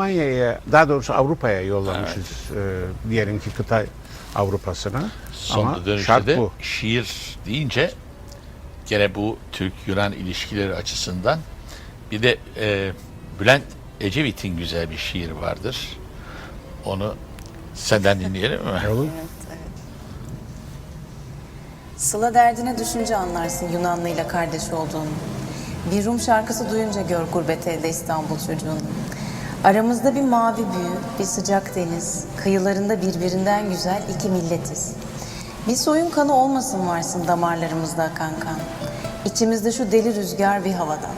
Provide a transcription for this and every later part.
Almanya'ya daha doğrusu Avrupa'ya yollamışız e, diyelim ki kıta Avrupa'sına. Son Ama dönüşte şart de bu. şiir deyince gene bu Türk-Yunan ilişkileri açısından bir de e, Bülent Ecevit'in güzel bir şiir vardır. Onu senden dinleyelim mi? Olur. Sıla derdine düşünce anlarsın Yunanlıyla kardeş olduğunu. Bir Rum şarkısı duyunca gör gurbet elde İstanbul çocuğunu. Aramızda bir mavi büyü, bir sıcak deniz, kıyılarında birbirinden güzel iki milletiz. Bir soyun kanı olmasın varsın damarlarımızda akan kan. İçimizde şu deli rüzgar bir havadan.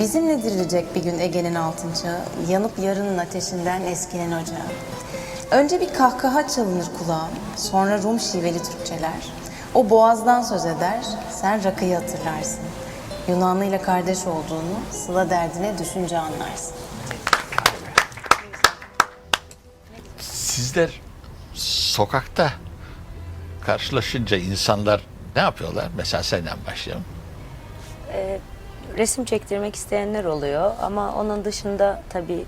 Bizimle dirilecek bir gün Ege'nin altın çağı, yanıp yarının ateşinden eskinen ocağı. Önce bir kahkaha çalınır kulağım, sonra Rum şiveli Türkçeler. O boğazdan söz eder, sen rakıyı hatırlarsın. Yunanlı ile kardeş olduğunu sıla derdine düşünce anlarsın. Sizler sokakta karşılaşınca insanlar ne yapıyorlar? Mesela senden başlayalım. resim çektirmek isteyenler oluyor ama onun dışında tabii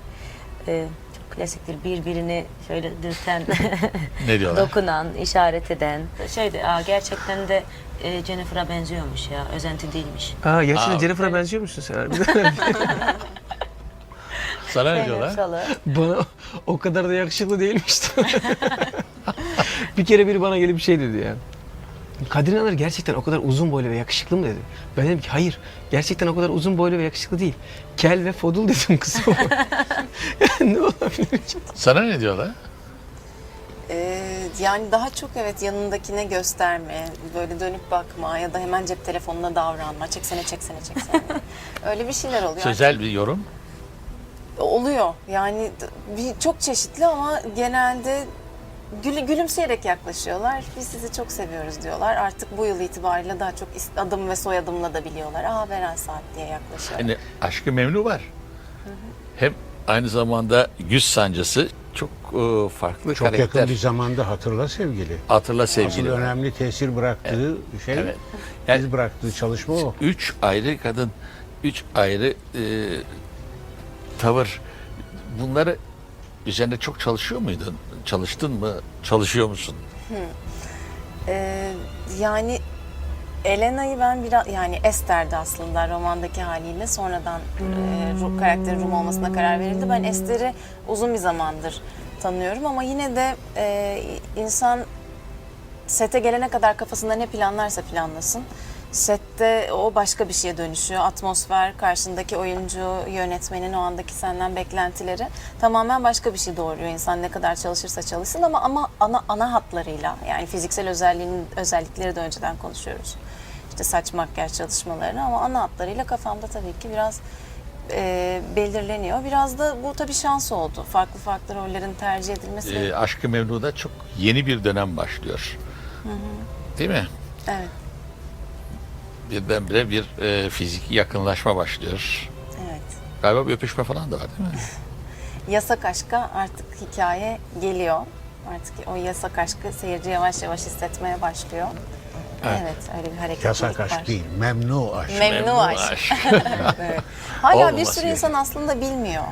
e, çok klasiktir birbirini şöyle dürten, Ne diyorlar? dokunan, işaret eden. Şeyde Aa, gerçekten de e, Jennifer'a benziyormuş ya, özenti değilmiş. Aa gerçekten Aa. Jennifer'a benziyor musun sen? Sana ne diyorlar? Salı. bana o kadar da yakışıklı değilmiş. bir kere biri bana gelip şey dedi ya. Kadir İnanır gerçekten o kadar uzun boylu ve yakışıklı mı dedi. Ben dedim ki hayır. Gerçekten o kadar uzun boylu ve yakışıklı değil. Kel ve fodul dedim kızım. ne olabilir ki? Sana ne diyorlar? Ee, yani daha çok evet yanındakine gösterme, böyle dönüp bakma ya da hemen cep telefonuna davranma, çeksene çeksene çeksene. Öyle bir şeyler oluyor. Sözel bir yorum. Oluyor. Yani bir, çok çeşitli ama genelde gül, gülümseyerek yaklaşıyorlar. Biz sizi çok seviyoruz diyorlar. Artık bu yıl itibariyle daha çok adım ve soyadımla da biliyorlar. Aa Beren Saat diye yaklaşıyorlar. Yani aşkı memnu var. Hem aynı zamanda güç sancısı çok e, farklı Çok karakter. yakın bir zamanda hatırla sevgili. Hatırla Asıl sevgili. var. önemli tesir bıraktığı şey, Evet. iz bıraktığı çalışma o. Üç ayrı kadın, üç ayrı e, tavır. Bunları üzerinde çok çalışıyor muydun? Çalıştın mı? Çalışıyor musun? Ee, yani Elena'yı ben biraz yani Esther'di aslında romandaki haliyle sonradan e, Ru- karakteri Rum olmasına karar verildi. Ben Esther'i uzun bir zamandır tanıyorum ama yine de e, insan sete gelene kadar kafasında ne planlarsa planlasın. Sette o başka bir şeye dönüşüyor. Atmosfer, karşındaki oyuncu, yönetmenin o andaki senden beklentileri tamamen başka bir şey doğuruyor. İnsan ne kadar çalışırsa çalışsın ama ama ana ana hatlarıyla yani fiziksel özelliğinin özellikleri de önceden konuşuyoruz. İşte saç makyaj çalışmalarını ama ana hatlarıyla kafamda tabii ki biraz e, belirleniyor. Biraz da bu tabii şans oldu. Farklı farklı rollerin tercih edilmesi. E, aşkı memnuda çok yeni bir dönem başlıyor. Değil mi? Evet, Birdenbire bir e, fiziki yakınlaşma başlıyor. evet. Galiba bir öpüşme falan da var değil mi? yasak aşka artık hikaye geliyor. Artık o yasak aşkı seyirci yavaş yavaş hissetmeye başlıyor. Evet. Evet, öyle bir hareketlilik Yasak var. aşk değil, memnu aşk. Memnu Memnu aşk. aşk. Evet. Hala bir Olmaması sürü insan aslında bilmiyor.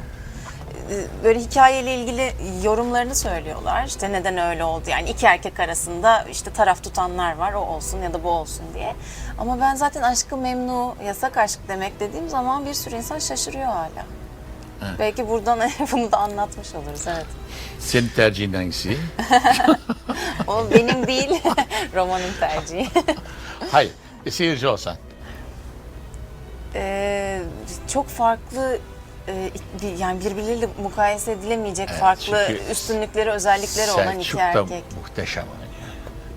Ee, Böyle hikayeyle ilgili yorumlarını söylüyorlar. İşte neden öyle oldu? Yani iki erkek arasında işte taraf tutanlar var. O olsun ya da bu olsun diye. Ama ben zaten aşkı memnu, yasak aşk demek dediğim zaman bir sürü insan şaşırıyor hala. Belki buradan bunu da anlatmış oluruz. Evet. Senin tercihin hangisi? O benim değil, romanın tercihi. Hayır. Bir seyirci olsan. Ee, çok farklı e, yani birbirleriyle mukayese edilemeyecek Evet, farklı üstünlükleri, özellikleri olan iki Selçuk da erkek. muhteşem oynuyor.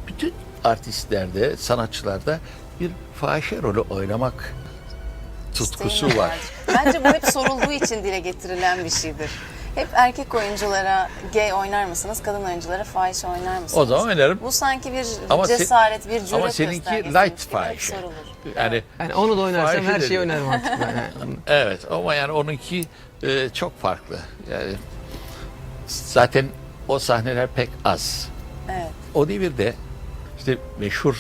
Bütün artistlerde, sanatçılarda bir fahişe rolü oynamak tutkusu İsteğim var. Bence bu hep sorulduğu için dile getirilen bir şeydir. Hep erkek oyunculara gay oynar mısınız, kadın oyunculara fahişe oynar mısınız? O zaman oynarım. Bu sanki bir Ama cesaret, bir cüret Ama seninki light fahişe. Yani Yani onu da oynarsam her şeyi oynarım artık ben. Evet ama yani onunki e, çok farklı. Yani zaten o sahneler pek az. Evet. O devirde işte meşhur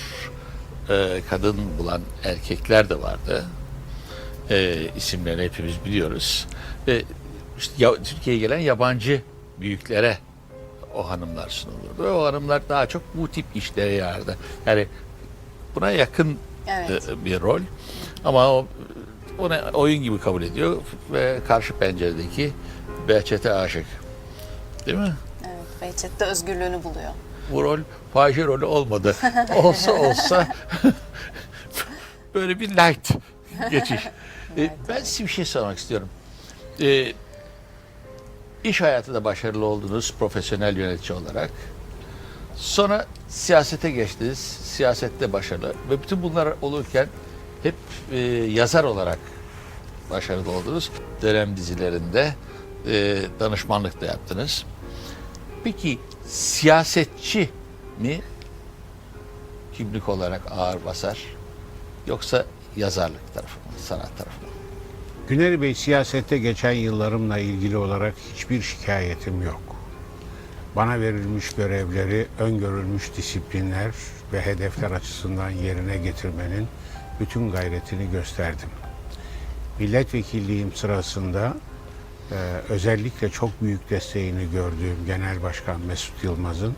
e, kadın bulan erkekler de vardı. E, isimlerini hepimiz biliyoruz. Ve işte ya- Türkiye'ye gelen yabancı büyüklere o hanımlar sunulurdu. O hanımlar daha çok bu tip işlere yarardı. Yani buna yakın Evet. e, bir rol. Ama o onu oyun gibi kabul ediyor ve karşı penceredeki Behçet'e aşık. Değil mi? Evet, Behçet de özgürlüğünü buluyor. Bu rol fahişe rolü olmadı. Olsa olsa böyle bir light geçiş. E, ben size bir şey sormak istiyorum. E, iş hayatında başarılı oldunuz profesyonel yönetici olarak. Sonra siyasete geçtiniz. Siyasette başarılı. Ve bütün bunlar olurken hep e, yazar olarak başarılı oldunuz. Dönem dizilerinde e, danışmanlık da yaptınız. Peki siyasetçi mi kimlik olarak ağır basar yoksa yazarlık tarafı mı, sanat tarafı mı? Güneri Bey siyasette geçen yıllarımla ilgili olarak hiçbir şikayetim yok. Bana verilmiş görevleri öngörülmüş disiplinler ve hedefler açısından yerine getirmenin bütün gayretini gösterdim. Milletvekilliğim sırasında e, özellikle çok büyük desteğini gördüğüm Genel Başkan Mesut Yılmaz'ın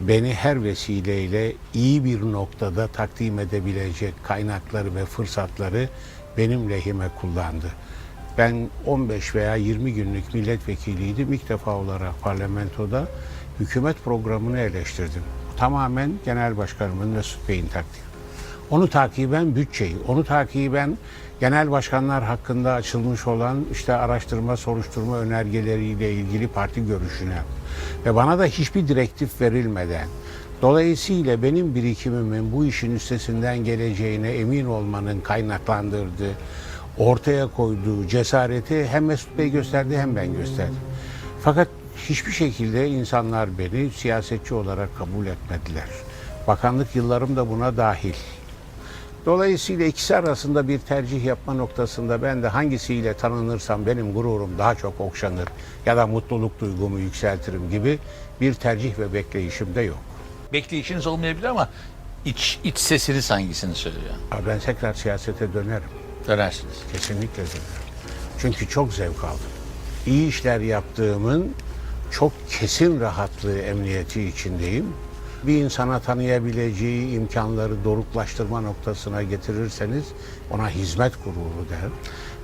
beni her vesileyle iyi bir noktada takdim edebilecek kaynakları ve fırsatları benim lehime kullandı. Ben 15 veya 20 günlük milletvekiliydim. İlk defa olarak parlamentoda hükümet programını eleştirdim. Tamamen Genel Başkanımın Mesut Bey'in takdiri. Onu takiben bütçeyi, onu takiben genel başkanlar hakkında açılmış olan işte araştırma, soruşturma önergeleriyle ilgili parti görüşüne ve bana da hiçbir direktif verilmeden dolayısıyla benim birikimimin bu işin üstesinden geleceğine emin olmanın kaynaklandırdığı, ortaya koyduğu cesareti hem Mesut Bey gösterdi hem ben gösterdim. Fakat hiçbir şekilde insanlar beni siyasetçi olarak kabul etmediler. Bakanlık yıllarım da buna dahil. Dolayısıyla ikisi arasında bir tercih yapma noktasında ben de hangisiyle tanınırsam benim gururum daha çok okşanır ya da mutluluk duygumu yükseltirim gibi bir tercih ve bekleyişim de yok. Bekleyişiniz olmayabilir ama iç, iç sesiniz hangisini söylüyor? Ha, Ben tekrar siyasete dönerim. Dönersiniz. Kesinlikle dönerim. Çünkü çok zevk aldım. İyi işler yaptığımın çok kesin rahatlığı, emniyeti içindeyim. Bir insana tanıyabileceği imkanları doruklaştırma noktasına getirirseniz ona hizmet gururu der.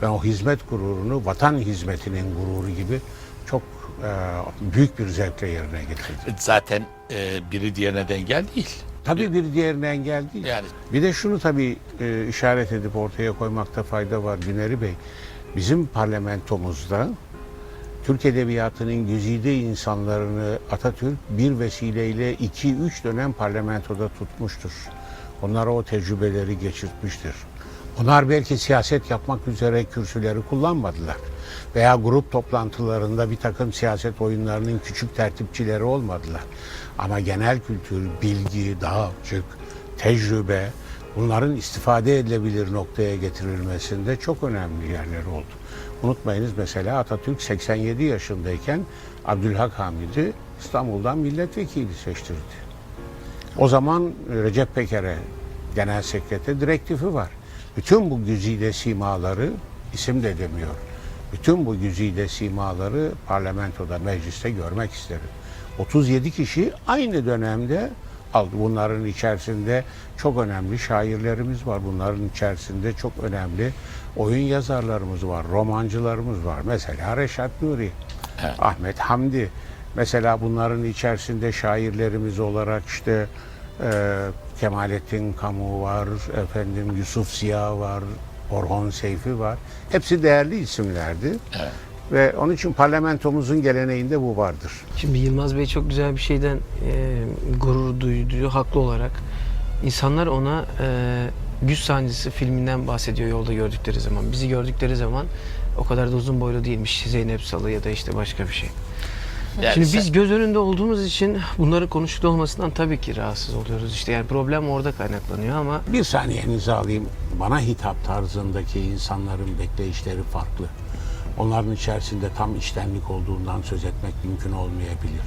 Ben o hizmet gururunu vatan hizmetinin gururu gibi çok e, büyük bir zevkle yerine getirdim. Zaten e, biri diğerine engel değil. Tabii bir diğerine engel değil. Yani Bir de şunu tabii e, işaret edip ortaya koymakta fayda var Güneri Bey. Bizim parlamentomuzda Türk Edebiyatı'nın güzide insanlarını Atatürk bir vesileyle 2-3 dönem parlamentoda tutmuştur. Onlara o tecrübeleri geçirtmiştir. Onlar belki siyaset yapmak üzere kürsüleri kullanmadılar. Veya grup toplantılarında bir takım siyaset oyunlarının küçük tertipçileri olmadılar. Ama genel kültür, bilgi, dağarcık, tecrübe bunların istifade edilebilir noktaya getirilmesinde çok önemli yerleri oldu. Unutmayınız mesela Atatürk 87 yaşındayken Abdülhak Hamid'i İstanbul'dan milletvekili seçtirdi. O zaman Recep Peker'e genel sekreter direktifi var. Bütün bu güzide simaları isim de demiyor. Bütün bu güzide simaları parlamentoda, mecliste görmek isterim. 37 kişi aynı dönemde aldı. Bunların içerisinde çok önemli şairlerimiz var. Bunların içerisinde çok önemli oyun yazarlarımız var, romancılarımız var. Mesela Reşat Nuri, Evet. Ahmet Hamdi. Mesela bunların içerisinde şairlerimiz olarak işte e, Kemalettin Kamu var, efendim Yusuf Ziya var, Orhon Seyfi var. Hepsi değerli isimlerdi. Evet. Ve onun için parlamentomuzun geleneğinde bu vardır. Şimdi Yılmaz Bey çok güzel bir şeyden e, gurur duyduğu haklı olarak. İnsanlar ona e, Güç Sancısı filminden bahsediyor yolda gördükleri zaman. Bizi gördükleri zaman o kadar da uzun boylu değilmiş Zeynep Salı ya da işte başka bir şey. Yani Şimdi sen- biz göz önünde olduğumuz için bunları konuştuklu olmasından tabii ki rahatsız oluyoruz. İşte yani problem orada kaynaklanıyor ama Bir saniyenizi alayım. Bana hitap tarzındaki insanların bekleyişleri farklı. Onların içerisinde tam içtenlik olduğundan söz etmek mümkün olmayabilir.